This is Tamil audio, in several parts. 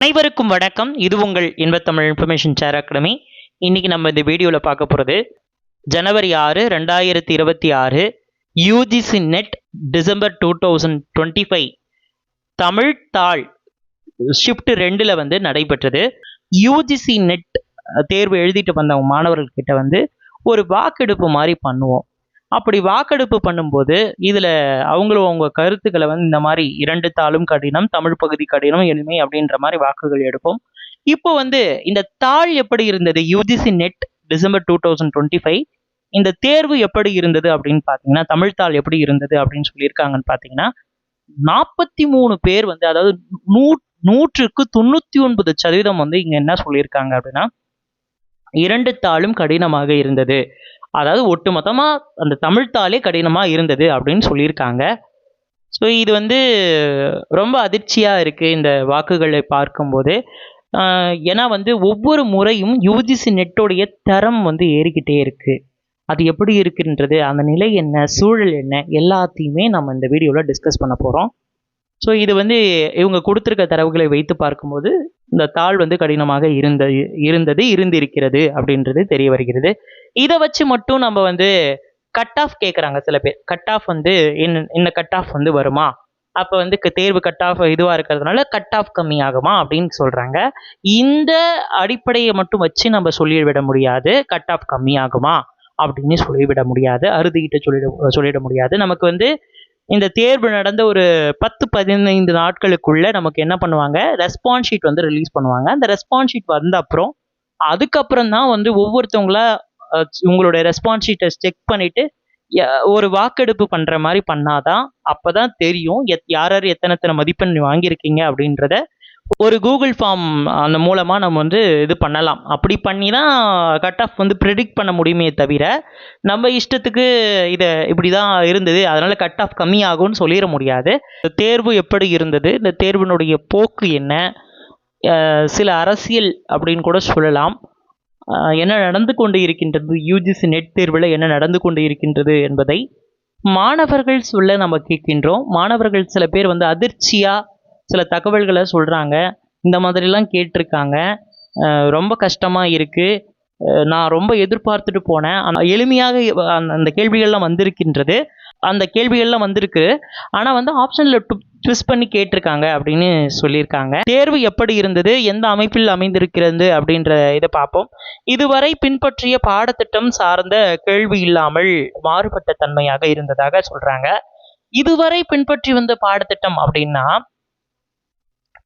அனைவருக்கும் வணக்கம். இது உங்கள் இன்பத்தமிழ் இன்ஃபர்மேஷன் சேர் அகாடமி. இன்னைக்கு நம்ம இந்த வீடியோவில் பார்க்க போகிறது ஜனவரி ஆறு ரெண்டாயிரத்தி இருபத்தி ஆறு UGC NET December two thousand twenty five Tamil தாள் ஷிஃப்ட் ரெண்டில் வந்து நடைபெற்றது. யூஜிசி நெட் தேர்வு எழுதிட்டு வந்தவங்க மாணவர்கள்கிட்ட வந்து ஒரு வாக்கெடுப்பு மாதிரி பண்ணுவோம். அப்படி வாக்கெடுப்பு பண்ணும்போது இதில் அவங்களும் அவங்க கருத்துக்களை வந்து இந்த மாதிரி இரண்டு தாளும் கடினம் தமிழ் பகுதி கடினம் எளிமை அப்படின்ற மாதிரி வாக்குகள் எடுப்போம். இப்போ வந்து இந்த தாள் எப்படி இருந்தது? UGC NET December two thousand twenty five இந்த தேர்வு எப்படி இருந்தது அப்படின்னு பார்த்தீங்கன்னா தமிழ் தாள் எப்படி இருந்தது அப்படின்னு சொல்லியிருக்காங்கன்னு பார்த்தீங்கன்னா நாற்பத்தி மூணு பேர் வந்து அதாவது நூ நூற்றுக்கு தொண்ணூற்றி ஒன்பது சதவீதம் வந்து இங்கே என்ன சொல்லியிருக்காங்க அப்படின்னா இரண்டு தாளும் கடினமாக இருந்தது. அதாவது ஒட்டுமொத்தமாக அந்த தமிழ் தாளே கடினமாக இருந்தது அப்படின்னு சொல்லியிருக்காங்க. ஸோ இது வந்து ரொம்ப அதிர்ச்சியாக இருக்குது இந்த வாக்குகளை பார்க்கும்போது. ஏன்னா வந்து ஒவ்வொரு முறையும் யூஜிசி நெட்டோடைய தரம் வந்து ஏறிக்கிட்டே இருக்குது அது எப்படி இருக்குன்றது அந்த நிலை என்ன சூழல் என்ன எல்லாத்தையுமே நம்ம இந்த வீடியோவில் டிஸ்கஸ் பண்ண போகிறோம் ஸோ இது வந்து இவங்க கொடுத்துருக்க தரவுகளை வைத்து பார்க்கும்போது இந்த தாள் வந்து கடினமாக இருந்த இருந்தது இருந்திருக்கிறது அப்படின்றது தெரிய வருகிறது. இதை வச்சு மட்டும் நம்ம வந்து கட் ஆஃப் கேட்குறாங்க சில பேர். கட் ஆஃப் வந்து என்ன என்ன கட் ஆஃப் வந்து வருமா? அப்போ வந்து க- தேர்வு கட் ஆஃப் இதுவாக இருக்கிறதுனால கட் ஆஃப் கம்மியாகுமா அப்படின்னு சொல்கிறாங்க இந்த அடிப்படையை மட்டும் வச்சு நம்ம சொல்லிவிட முடியாது. கட் ஆஃப் கம்மியாகுமா அப்படின்னு சொல்லிவிட முடியாது. அறுதிக்கிட்ட சொல்லிட சொல்லிட முடியாது. நமக்கு வந்து இந்த தேர்வு நடந்த ஒரு பத்து பதினைந்து நாட்களுக்குள்ளே நமக்கு என்ன பண்ணுவாங்க? ரெஸ்பான்ஸ் ஷீட் வந்து ரிலீஸ் பண்ணுவாங்க. அந்த ரெஸ்பான்ஸ் ஷீட் வந்த அப்புறம் அதுக்கப்புறம் தான் வந்து ஒவ்வொருத்தவங்கள உங்களுடைய ரெஸ்பான்ஸ் ஷீட்டை செக் பண்ணிவிட்டு ய- ஒரு வாக்கெடுப்பு பண்ணுற மாதிரி பண்ணாதான் அப்பதான் தெரியும் எத் யார் யார் எத்தனை எத்தனை மதிப்பெண் வாங்கியிருக்கீங்க அப்படின்றத ஒரு கூகுள் ஃபார்ம் அந்த மூலமாக நம்ம வந்து இது பண்ணலாம். அப்படி பண்ணி தான் கட் ஆஃப் வந்து ப்ரிடிக்ட் பண்ண முடியுமே தவிர நம்ம இஷ்டத்துக்கு இதை இப்படி தான் இருந்தது. அதனால் கட் ஆஃப் கம்மியாகும்னு சொல்லிட முடியாது. இந்த தேர்வு எப்படி இருந்தது? இந்த தேர்வினுடைய போக்கு என்ன? சில அரசியல் அப்படின்னு கூட சொல்லலாம். என்ன நடந்து கொண்டு இருக்கின்றது? யூஜிசி நெட் தேர்வில் என்ன நடந்து கொண்டு இருக்கின்றது என்பதை மாணவர்கள் சொல்ல நம்ம கேட்கின்றோம். மாணவர்கள் சில பேர் வந்து அதிர்ச்சியாக சில தகவல்களை சொல்கிறாங்க இந்த மாதிரிலாம் கேட்டிருக்காங்க. ரொம்ப கஷ்டமாக இருக்குது நான் ரொம்ப எதிர்பார்த்துட்டு போனேன். எளிமையாக அந்த- கேள்விகள்லாம் வந்திருக்கின்றது. அந்த கேள்விகள்லாம் வந்திருக்கு. ஆனால் வந்து ஆப்ஷனில் ட்விஸ்ட் பண்ணி கேட்டிருக்காங்க அப்படின்னு சொல்லியிருக்காங்க. தேர்வு எப்படி இருந்தது? எந்த அமைப்பில் அமைந்திருக்கிறது? அப்படின்ற இதை பார்ப்போம். இதுவரை பின்பற்றிய பாடத்திட்டம் சார்ந்த கேள்வி இல்லாமல் மாறுபட்ட தன்மையாக இருந்ததாக சொல்கிறாங்க இதுவரை பின்பற்றி வந்த பாடத்திட்டம் அப்படின்னா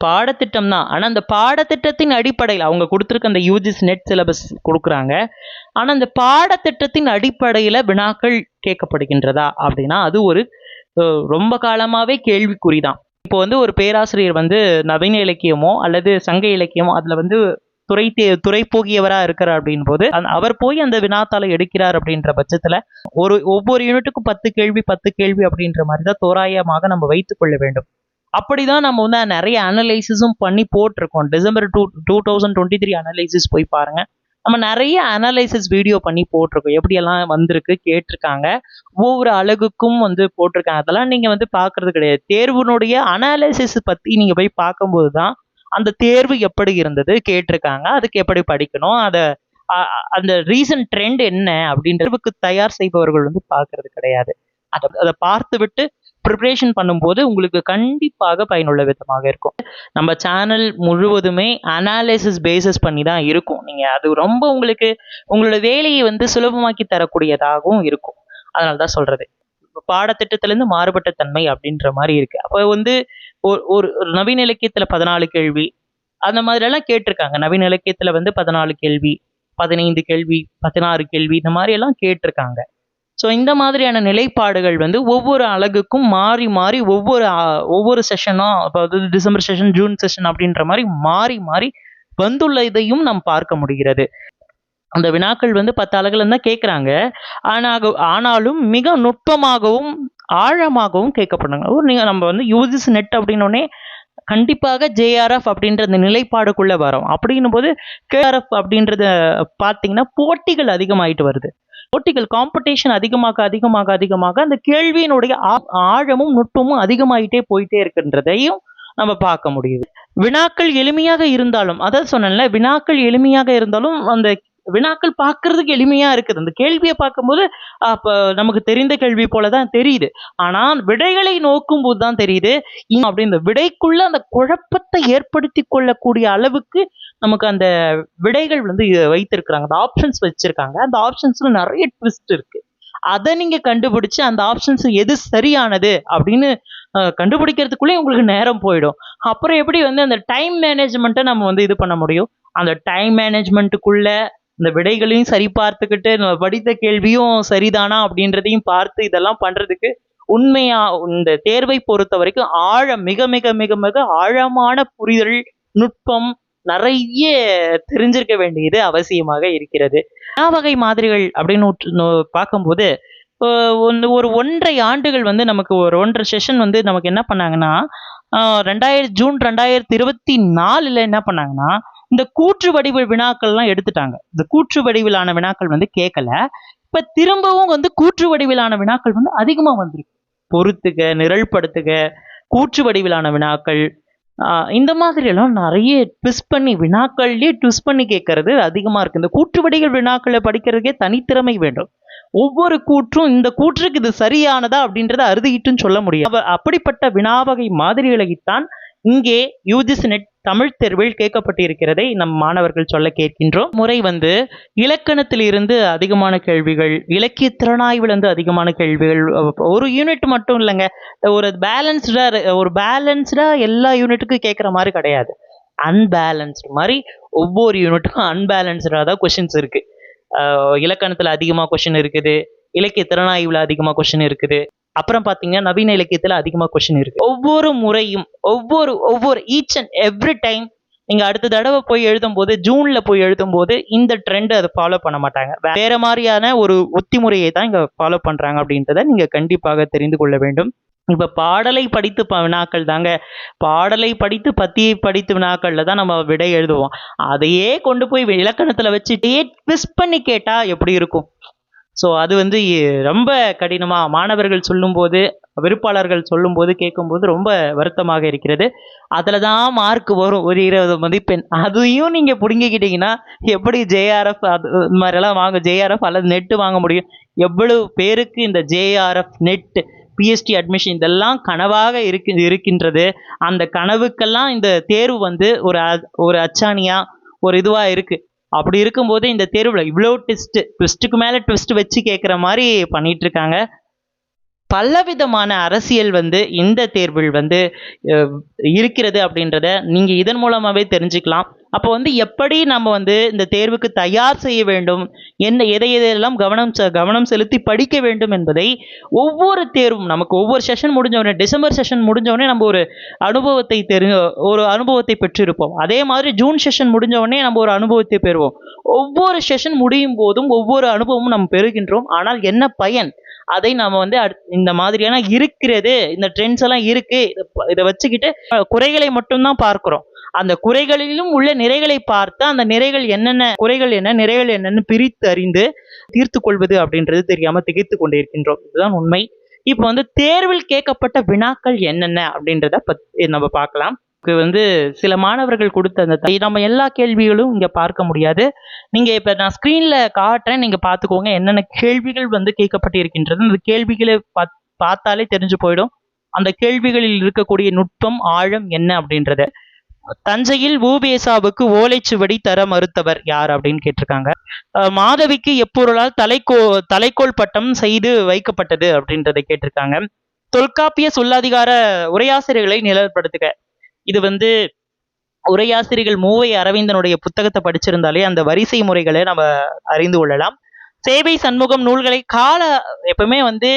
பாடத்திட்டம் தான் ஆனால் அந்த பாடத்திட்டத்தின் அடிப்படையில் அவங்க கொடுத்துருக்க அந்த யூஜிஸ் நெட் சிலபஸ் கொடுக்குறாங்க. ஆனால் அந்த பாடத்திட்டத்தின் அடிப்படையில் வினாக்கள் கேட்கப்படுகின்றதா அப்படின்னா அது ஒரு ரொம்ப காலமாகவே கேள்விக்குறி தான் இப்போ வந்து ஒரு பேராசிரியர் வந்து நவீன இலக்கியமோ அல்லது சங்க இலக்கியமோ அதில் வந்து துறை தே துறை போகியவராக இருக்கிறார் அப்படின் போது அவர் போய் அந்த வினாத்தாளை எடுக்கிறார் அப்படின்ற பட்சத்தில் ஒரு ஒவ்வொரு யூனிட்டுக்கும் பத்து கேள்வி பத்து கேள்வி அப்படின்ற மாதிரி தான் தோராயமாக நம்ம வைத்துக்கொள்ள வேண்டும். அப்படிதான் நம்ம வந்து நிறைய அனலைசிஸும் பண்ணி போட்டிருக்கோம். December two two thousand twenty three analysis போய் பாருங்க. நம்ம நிறைய அனலைசிஸ் வீடியோ பண்ணி போட்டிருக்கோம். எப்படியெல்லாம் வந்திருக்கு கேட்டிருக்காங்க. ஒவ்வொரு அழகுக்கும் வந்து போட்டிருக்காங்க. அதெல்லாம் நீங்கள் வந்து பார்க்கறது கிடையாது. தேர்வினுடைய அனாலிசிஸ் பற்றி நீங்கள் போய் பார்க்கும்போது தான் அந்த தேர்வு எப்படி இருந்தது கேட்டிருக்காங்க. அதுக்கு எப்படி படிக்கணும்? அதை அந்த ரீசன்ட் ட்ரெண்ட் என்ன அப்படின்றதுக்கு தயார் செய்பவர்கள் வந்து பார்க்கறது கிடையாது. அதை அதை பார்த்து விட்டு ப்ரிப்ரேஷன் பண்ணும்போது உங்களுக்கு கண்டிப்பாக பயனுள்ள விதமாக இருக்கும். நம்ம சேனல் முழுவதுமே அனாலிசிஸ் பேசஸ் பண்ணி தான் இருக்கும். நீங்கள் அது ரொம்ப உங்களுக்கு உங்களோட வேலையை வந்து சுலபமாக்கி தரக்கூடியதாகவும் இருக்கும். அதனால தான் சொல்கிறது பாடத்திட்டத்திலேருந்து மாறுபட்ட தன்மை அப்படின்ற மாதிரி இருக்கு. அப்போ வந்து ஒரு- ஒரு ஒரு நவீன இலக்கியத்தில் பதினாலு கேள்வி அந்த மாதிரியெல்லாம் கேட்டிருக்காங்க. நவீன இலக்கியத்தில் வந்து பதினாலு கேள்வி பதினைந்து கேள்வி பதினாறு கேள்வி இந்த மாதிரி எல்லாம் கேட்டிருக்காங்க. ஸோ இந்த மாதிரியான நிலைப்பாடுகள் வந்து ஒவ்வொரு அழகுக்கும் மாறி மாறி ஒவ்வொரு ஒவ்வொரு செஷனும் அதாவது டிசம்பர் செஷன் ஜூன் செஷன் அப்படின்ற மாதிரி மாறி மாறி வந்துள்ள இதையும் நாம் பார்க்க முடிகிறது. அந்த வினாக்கள் வந்து பத்து அழகுல தான் கேட்குறாங்க. ஆனாக ஆனாலும் மிக நுட்பமாகவும் ஆழமாகவும் கேட்கப்படுங்க ஒரு நீங்கள் நம்ம வந்து யூஜிஸ் நெட் அப்படின்னோடனே கண்டிப்பாக ஜேஆர்எஃப் அப்படின்ற அந்த நிலைப்பாடுக்குள்ளே வரும். அப்படின்னும் போது கேஆர்எஃப் அப்படின்றத பார்த்தீங்கன்னா போட்டிகள் அதிகமாயிட்டு வருது. போட்டிகள் காம்படிஷன் அதிகமாக அதிகமாக அதிகமாக அந்த கேள்வியினுடைய ஆழமும் நுட்பமும் அதிகமாயிட்டே போயிட்டே இருக்கின்றதையும் நம்ம பார்க்க முடியுது. வினாக்கள் எளிமையாக இருந்தாலும் அதான் சொன்னேன்ல வினாக்கள் எளிமையாக இருந்தாலும் அந்த வினாக்கள் பார்க்கறதுக்கு எளிமையா இருக்குது. அந்த கேள்வியை பார்க்கும்போது அப்போ நமக்கு தெரிந்த கேள்வி போல தான் தெரியுது. ஆனால் விடைகளை நோக்கும் போது தான் தெரியுது. அப்படி இந்த விடைக்குள்ள அந்த குழப்பத்தை ஏற்படுத்தி கொள்ளக்கூடிய அளவுக்கு நமக்கு அந்த விடைகள் வந்து வைத்திருக்கிறாங்க. அந்த ஆப்ஷன்ஸ் வச்சிருக்காங்க. அந்த ஆப்ஷன்ஸ்ல நிறைய ட்விஸ்ட் இருக்கு. அதை நீங்க கண்டுபிடிச்சு அந்த ஆப்ஷன்ஸ் எது சரியானது அப்படின்னு கண்டுபிடிக்கிறதுக்குள்ளே உங்களுக்கு நேரம் போயிடும். அப்புறம் எப்படி வந்து அந்த டைம் மேனேஜ்மெண்ட்டை நம்ம வந்து இது பண்ண முடியும்? அந்த டைம் மேனேஜ்மெண்ட்டுக்குள்ள இந்த விடைகளையும் சரி பார்த்துக்கிட்டு நம்ம படித்த கேள்வியும் சரிதானா அப்படின்றதையும் பார்த்து இதெல்லாம் பண்றதுக்கு உண்மையா இந்த தேர்வை பொறுத்த வரைக்கும் ஆழம் மிக மிக மிக மிக ஆழமான புரிதல் நுட்பம் நிறைய தெரிஞ்சிருக்க வேண்டியது அவசியமாக இருக்கிறது. ஆ வகை மாதிரிகள் அப்படின்னு பார்க்கும்போது ஒன்று ஒரு ஒன்றரை ஆண்டுகள் வந்து நமக்கு ஒரு ஒன்றரை செஷன் வந்து நமக்கு என்ன பண்ணாங்கன்னா ரெண்டாயிரம் ஜூன் ரெண்டாயிரத்தி இருபத்தி நாலுல என்ன பண்ணாங்கன்னா இந்த கூற்று வடிவ வினாக்கள்லாம் எடுத்துட்டாங்க. இந்த கூற்று வடிவிலான வினாக்கள் வந்து கேட்கல. இப்ப திரும்பவும் வந்து கூற்று வடிவிலான வினாக்கள் வந்து அதிகமா வந்திருக்கு. பொறுத்துக நிரல்படுத்துக கூற்று வடிவிலான வினாக்கள் இந்த மாதிரி எல்லாம் நிறைய ட்விஸ்ட் பண்ணி வினாக்கள்லேயே ட்விஸ்ட் பண்ணி கேட்கறது அதிகமா இருக்கு. இந்த கூற்றுவடிகள் வினாக்களை படிக்கிறதுக்கே தனித்திறமை வேண்டும். ஒவ்வொரு கூற்றும் இந்த கூற்றுக்கு இது சரியானதா அப்படின்றத அறுதிட்டுன்னு சொல்ல முடியும் அப்படிப்பட்ட வினாவகை மாதிரிகளைத்தான் இங்கே யூஜிசி நெட் தமிழ் தேர்வில் கேட்கப்பட்டிருக்கிறதை நம் மாணவர்கள் சொல்ல கேட்கின்றோம். முறை வந்து இலக்கணத்தில் இருந்து அதிகமான கேள்விகள் இலக்கிய திறனாய்விலிருந்து அதிகமான கேள்விகள் ஒரு யூனிட் மட்டும் இல்லைங்க. ஒரு பேலன்ஸ்டாக ஒரு பேலன்ஸ்டாக எல்லா யூனிட்டுக்கும் கேட்குற மாதிரி கிடையாது. அன்பேலன்ஸ்டு மாதிரி ஒவ்வொரு யூனிட்டுக்கும் அன்பேலன்ஸ்டாக தான் கொஷின்ஸ் இருக்குது இலக்கணத்தில் அதிகமாக கொஷின் இருக்குது இலக்கிய திறனாய்வில் அதிகமாக கொஷின் இருக்குது. அப்புறம் பார்த்தீங்கன்னா நவீன இலக்கியத்தில் அதிகமாக கொஷின் இருக்கு. ஒவ்வொரு முறையும் ஒவ்வொரு ஒவ்வொரு ஈச் அண்ட் எவ்ரி டைம் நீங்கள் அடுத்த தடவை போய் எழுதும் போது ஜூனில் போய் எழுதும் போது இந்த ட்ரெண்ட் அதை ஃபாலோ பண்ண மாட்டாங்க. வேற மாதிரியான ஒரு உத்தி முறையை தான் இங்கே ஃபாலோ பண்ணுறாங்க அப்படின்றத நீங்கள் கண்டிப்பாக தெரிந்து கொள்ள வேண்டும். இப்போ பாடலை படித்து ப- வினாக்கள் தாங்க. பாடலை படித்து பத்தியை படித்து வினாக்களில் தான் நம்ம விடை எழுதுவோம். அதையே கொண்டு போய் இலக்கணத்துல வச்சுட்டே ட்விஸ்ட் பண்ணி கேட்டால் எப்படி இருக்கும்? ஸோ அது வந்து ரொம்ப கடினமாக மாணவர்கள் சொல்லும்போது விருப்பாளர்கள் சொல்லும்போது கேட்கும்போது ரொம்ப வருத்தமாக இருக்கிறது. அதில் தான் மார்க் வரும் ஒரு இருபது மதிப்பெண். அதையும் நீங்கள் பிடுங்கிக்கிட்டீங்கன்னா எப்படி ஜேஆர்எஃப் அது இந்த மாதிரிலாம் வாங்க ஜேஆர்எஃப் அல்லது நெட்டு வாங்க முடியும்? எவ்வளவு பேருக்கு இந்த ஜேஆர்எஃப் நெட் பிஎஸ்டி அட்மிஷன் இதெல்லாம் கனவாக இருக்கு இருக்கின்றது. அந்த கனவுக்கெல்லாம் இந்த தேர்வு வந்து ஒரு அ- ஒரு அச்சாணியாக ஒரு இதுவாக இருக்கு. அப்படி இருக்கும்போது இந்த தேர்வில் இவ்வளோ ட்விஸ்ட்டு ட்விஸ்ட்டுக்கு மேலே ட்விஸ்ட் வச்சு கேட்குற மாதிரி பண்ணிகிட்டு இருக்காங்க பலவிதமான அரசியல் வந்து இந்த தேர்வில் வந்து இருக்கிறது அப்படின்றத நீங்கள் இதன் மூலமாகவே தெரிஞ்சுக்கலாம். அப்போ வந்து எப்படி நம்ம வந்து இந்த தேர்வுக்கு தயார் செய்ய வேண்டும்? என்ன எதை எதையெல்லாம் கவனம் செ- கவனம் செலுத்தி படிக்க வேண்டும் என்பதை ஒவ்வொரு தேர்வும் நமக்கு ஒவ்வொரு செஷன் முடிஞ்சவொடனே டிசம்பர் செஷன் முடிஞ்சவுடனே நம்ம ஒரு அனுபவத்தை தெரு ஒரு அனுபவத்தை பெற்றிருப்போம். அதே மாதிரி ஜூன் செஷன் முடிஞ்சவுடனே நம்ம ஒரு அனுபவத்தை பெறுவோம். ஒவ்வொரு செஷன் முடியும் போதும் ஒவ்வொரு அனுபவமும் நம்ம பெறுகின்றோம். ஆனால் என்ன பயன்? அதை நம்ம வந்து இந்த மாதிரியான இருக்கிறது இந்த ட்ரெண்ட்ஸ் எல்லாம் இருக்கு இதை வச்சுக்கிட்டு குறைகளை மட்டும்தான் பார்க்குறோம். அந்த குறைகளிலும் உள்ள நிறைகளை பார்த்து அந்த நிறைகள் என்னென்ன குறைகள் என்ன நிறைகள் என்னென்னு பிரித்து அறிந்து தீர்த்து கொள்வது அப்படின்றது தெரியாம திகைத்து கொண்டிருக்கின்றோம். இதுதான் உண்மை. இப்போ வந்து தேர்வில் கேட்கப்பட்ட வினாக்கள் என்னென்ன அப்படின்றத பத்தி நம்ம பார்க்கலாம். இப்போ வந்து சில மாணவர்கள் கொடுத்த அந்த நம்ம எல்லா கேள்விகளும் இங்கே பார்க்க முடியாது. நீங்கள் இப்போ நான் ஸ்க்ரீனில் காட்டுறேன். நீங்கள் பார்த்துக்கோங்க. என்னென்ன கேள்விகள் வந்து கேட்கப்பட்டு இருக்கின்றது அந்த கேள்விகளை பாத்- பார்த்தாலே தெரிஞ்சு போயிடும். அந்த கேள்விகளில் இருக்கக்கூடிய நுட்பம் ஆழம் என்ன அப்படின்றத. தஞ்சையில் ஊபேசாவுக்கு ஓலைச்சுவடி தர மறுத்தவர் யார் அப்படின்னு கேட்டிருக்காங்க. மாதவிக்கு எப்பொருளால் தலைக்கோ தலைக்கோல் பட்டம் செய்து வைக்கப்பட்டது அப்படின்றத கேட்டிருக்காங்க. தொல்காப்பிய சொல்லாதிகார உரையாசிரியர்களை நிழல்படுத்துக. இது வந்து உரையாசிரியர்கள் மூவை அரவிந்தனுடைய புத்தகத்தை படிச்சிருந்தாலே அந்த வரிசை முறைகளை நம்ம அறிந்து கொள்ளலாம். சேவை சண்முகம் நூல்களை கால எப்பவுமே வந்து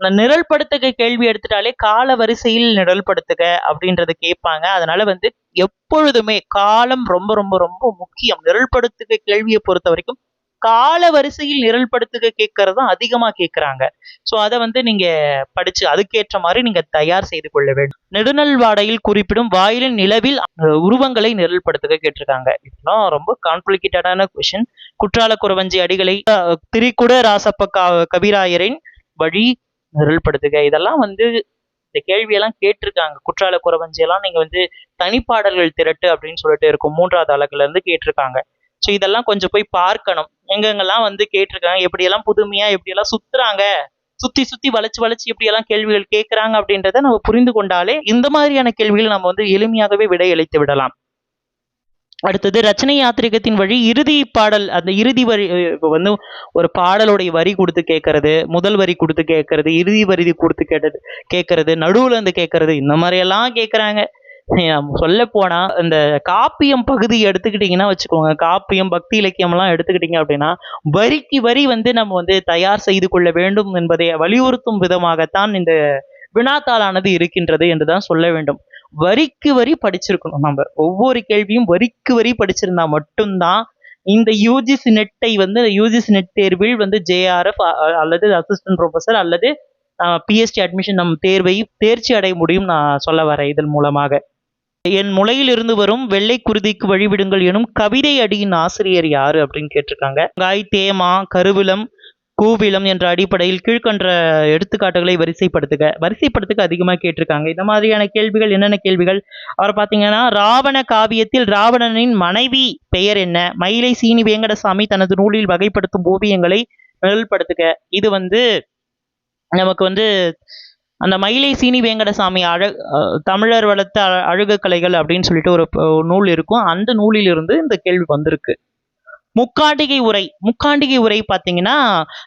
நிரல்படுத்துக கேள்வி எடுத்துட்டாலே கால வரிசையில் நிரல்படுத்துக அப்படின்றத கேட்பாங்க. அதனால வந்து எப்பொழுதுமே காலம் ரொம்ப ரொம்ப ரொம்ப முக்கியம். நிரல்படுத்துக கேள்வியை பொறுத்த வரைக்கும் கால வரிசையில் நிரல்படுத்துக கேட்கறது தான் அதிகமாக கேட்குறாங்க. ஸோ அதை வந்து நீங்கள் படித்து அதுக்கேற்ற மாதிரி நீங்கள் தயார் செய்து கொள்ள வேண்டும். நெடுநல்வாடையில் குறிப்பிடும் வாயிலின் நிலவில் அஹ், உருவங்களை நிரல்படுத்துக கேட்டிருக்காங்க. இதெல்லாம் ரொம்ப காம்ப்ளிகேட்டடான கொஷின் குற்றால குறவஞ்சி அடிகளை திரிக்குட ராசப்ப கவிராயரின் வழி நிரல்படுத்துக. இதெல்லாம் வந்து இந்த கேள்வியெல்லாம் கேட்டிருக்காங்க. குற்றால குறவஞ்சி எல்லாம் நீங்க வந்து தனிப்பாடல்கள் திரட்டு அப்படின்னு சொல்லிட்டு இருக்கும். மூன்றாவது அழகுல இருந்து கேட்டிருக்காங்க. ஸோ இதெல்லாம் கொஞ்சம் போய் பார்க்கணும். எங்கெங்கெல்லாம் வந்து கேட்டிருக்காங்க? எப்படியெல்லாம் புதுமையா எப்படியெல்லாம் சுத்துறாங்க? சுத்தி சுத்தி வளைச்சு வளைச்சு எப்படியெல்லாம் கேள்விகள் கேட்கறாங்க அப்படின்றத நம்ம புரிந்து கொண்டாலே இந்த மாதிரியான கேள்விகள் நம்ம வந்து எளிமையாகவே விடையளித்து விடலாம். அடுத்தது ரச்சனை யாத்திரிகத்தின் வழி இறுதி பாடல் அந்த இறுதி வரி இப்போ வந்து ஒரு பாடலுடைய வரி கொடுத்து கேட்கறது முதல் வரி கொடுத்து கேட்கறது இறுதி வரி கொடுத்து கேட்டது கேட்கறது நடுவில் இருந்து கேட்கறது இந்த மாதிரியெல்லாம் கேட்குறாங்க சொல்ல போனா இந்த காப்பியம் பகுதி எடுத்துக்கிட்டீங்கன்னா வச்சுக்கோங்க காப்பியம் பக்தி இலக்கியம்லாம் எடுத்துக்கிட்டீங்க அப்படின்னா வரிக்கு வரி வந்து நம்ம வந்து தயார் செய்து கொள்ள வேண்டும் என்பதை வலியுறுத்தும் விதமாகத்தான் இந்த வினாத்தாளானது இருக்கின்றது என்றுதான் சொல்ல வேண்டும். வரிக்கு வரி படிச்சிருக்கணும் நம்ம. ஒவ்வொரு கேள்வியும் வரிக்கு வரி படிச்சிருந்தா மட்டும்தான் இந்த யூஜிசி நெட்டை வந்து யூஜிசி நெட் தேர்வில் வந்து ஜேஆர்எஃப் அல்லது அசிஸ்டன்ட் ப்ரொஃபஸர் அல்லது பிஎஸ்டி அட்மிஷன் நம் தேர்வை தேர்ச்சி அடைய முடியும் நான் சொல்ல வரேன் இதன் மூலமாக. என் முளையிலிருந்து வரும் வெள்ளை குருதிக்கு வழிவிடுங்கள் எனும் கவிதை அடியின் ஆசிரியர் யாரு அப்படின்னு கேட்டிருக்காங்க. காய் தேமா கருவிலம் கூவிலம் என்ற அடிப்படையில் கீழ்கண்ட எடுத்துக்காட்டுகளை வரிசைப்படுத்துக. வரிசைப்படுத்துக அதிகமாக கேட்டிருக்காங்க. இந்த மாதிரியான கேள்விகள் என்னென்ன கேள்விகள்? அவர் பார்த்தீங்கன்னா ராவண காவியத்தில் ராவணனின் மனைவி பெயர் என்ன? மயிலை சீனி வேங்கடசாமி தனது நூலில் வகைப்படுத்தும் ஓவியங்களை நிழல்படுத்துக இது வந்து நமக்கு வந்து அந்த மயிலை சீனி வேங்கடசாமி அழ தமிழர் வளர்த்த அழகு கலைகள் அப்படின்னு சொல்லிட்டு ஒரு ஒரு நூல் இருக்கும். அந்த நூலிலிருந்து இந்த கேள்வி வந்திருக்கு. முக்காண்டிகை உரை முக்காண்டிகை உரை பார்த்தீங்கன்னா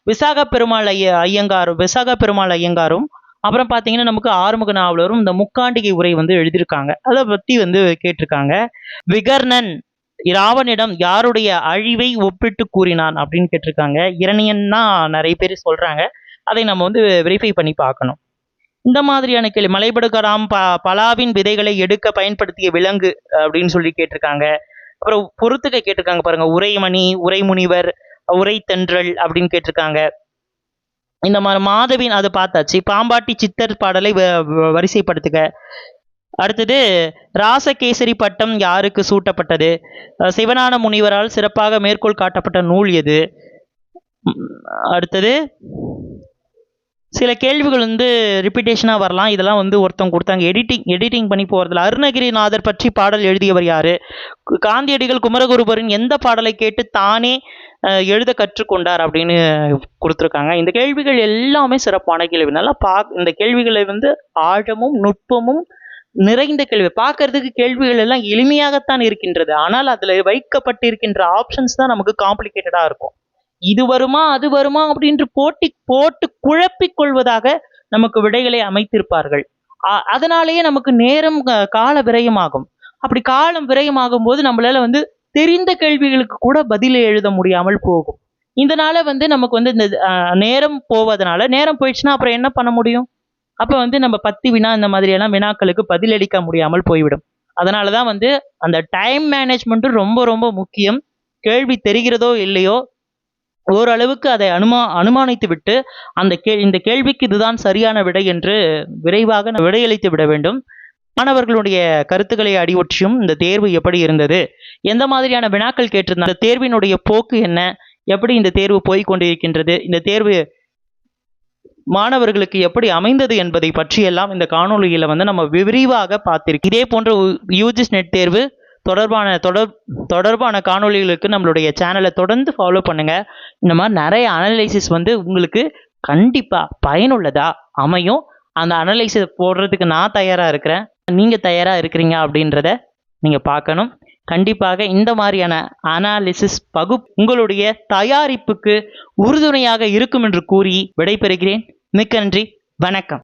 விசாக பெருமாள் ஐய ஐயங்காரும் விசாக பெருமாள் ஐயங்காரும் அப்புறம் பார்த்தீங்கன்னா நமக்கு ஆறுமுக நாவலரும் இந்த முக்காண்டிகை உரை வந்து எழுதியிருக்காங்க. அதை பற்றி வந்து கேட்டிருக்காங்க. விகர்ணன் ராவனிடம் யாருடைய அழிவை ஒப்பிட்டு கூறினான் அப்படின்னு கேட்டிருக்காங்க. இரணியன் தான் நிறைய பேர் சொல்றாங்க. அதை நம்ம வந்து வெரிஃபை பண்ணி பார்க்கணும். இந்த மாதிரியான கேள்வி மலைபடுகராம் ப பலாவின் விதைகளை எடுக்க பயன்படுத்திய விலங்கு அப்படின்னு சொல்லி கேட்டிருக்காங்க. அப்புறம் பொறுத்துக்க கேட்டிருக்காங்க பாருங்க. உரைமணி உரைமுனிவர் உரைத்தென்றல் அப்படின்னு கேட்டிருக்காங்க. இந்த மாதிரி மாதவின் அது பார்த்தாச்சு. பாம்பாட்டி சித்தர் பாடலை வ- வரிசைப்படுத்துக. அடுத்தது ராசகேசரி பட்டம் யாருக்கு சூட்டப்பட்டது? சிவநான முனிவரால் சிறப்பாக மேற்கோள் காட்டப்பட்ட நூல் எது? அடுத்தது சில கேள்விகள் வந்து ரிப்பீட்டேஷனாக வரலாம். இதெல்லாம் வந்து ஒருத்தவங்க கொடுத்தாங்க. எடிட்டிங் எடிட்டிங் பண்ணி போகிறதுல அருணகிரிநாதர் பற்றி பாடல் எழுதியவர் யார்? காந்தியடிகள் குமரகுருபரின் எந்த பாடலை கேட்டு தானே எழுத கற்றுக்கொண்டார் அப்படின்னு கொடுத்துருக்காங்க. இந்த கேள்விகள் எல்லாமே சிறப்பான கேள்வி. நல்லா பா இந்த கேள்விகளை வந்து ஆழமும் நுட்பமும் நிறைந்த கேள்வி. பார்க்கறதுக்கு கேள்விகள் எல்லாம் எளிமையாகத்தான் இருக்கின்றது. ஆனால் அதில் வைக்கப்பட்டிருக்கின்ற ஆப்ஷன்ஸ் தான் நமக்கு காம்ப்ளிகேட்டடாக இருக்கும். இது வருமா அது வருமா அப்படின்று போட்டி போட்டு குழப்பிக் கொள்வதாக நமக்கு விடைகளை அமைத்திருப்பார்கள். அ- அதனாலேயே நமக்கு நேரம் கால விரயமாகும். அப்படி காலம் விரயமாகும் போது நம்மளால வந்து தெரிந்த கேள்விகளுக்கு கூட பதில் எழுத முடியாமல் போகும். இதனால வந்து நமக்கு வந்து இந்த நேரம் போவதனால நேரம் போயிடுச்சுன்னா அப்புறம் என்ன பண்ண முடியும்? அப்போ வந்து நம்ம பத்து வினா இந்த மாதிரி எல்லாம் வினாக்களுக்கு பதிலளிக்க முடியாமல் போய்விடும். அதனால தான் வந்து அந்த டைம் மேனேஜ்மெண்ட்டும் ரொம்ப ரொம்ப முக்கியம். கேள்வி தெரிகிறதோ இல்லையோ ஓரளவுக்கு அதை அனுமா அனுமானித்துவிட்டு அந்த கே இந்த கேள்விக்கு இதுதான் சரியான விடை என்று விரைவாக விடையளித்து விட வேண்டும். மாணவர்களுடைய கருத்துக்களை அடிவற்றியும் இந்த தேர்வு எப்படி இருந்தது? எந்த மாதிரியான வினாக்கள் கேட்டிருந்தாங்க இந்த தேர்வினுடைய போக்கு என்ன? எப்படி இந்த தேர்வு போய் கொண்டிருக்கின்றது இந்த தேர்வு மாணவர்களுக்கு எப்படி அமைந்தது என்பதை பற்றியெல்லாம் இந்த காணொலியில் வந்து நம்ம விரிவாக பார்த்திருக்கோம். இதே போன்ற யூஜிஸ் நெட் தேர்வு தொடர்பான தொடர் தொடர்பான காணொளிகளுக்கு நம்மளுடைய சேனலை தொடர்ந்து ஃபாலோ பண்ணுங்கள் இந்த மாதிரி நிறைய அனலைசிஸ் வந்து உங்களுக்கு கண்டிப்பாக பயனுள்ளதாக அமையும். அந்த அனலைசிஸ் போடுறதுக்கு நான் தயாராக இருக்கிறேன். நீங்கள் தயாராக இருக்கிறீங்க அப்படின்றத நீங்கள் பார்க்கணும். கண்டிப்பாக இந்த மாதிரியான அனாலிசிஸ் பகு உங்களுடைய தயாரிப்புக்கு உறுதுணையாக இருக்கும் என்று கூறி விடைபெறுகிறேன். மிக்க நன்றி. வணக்கம்.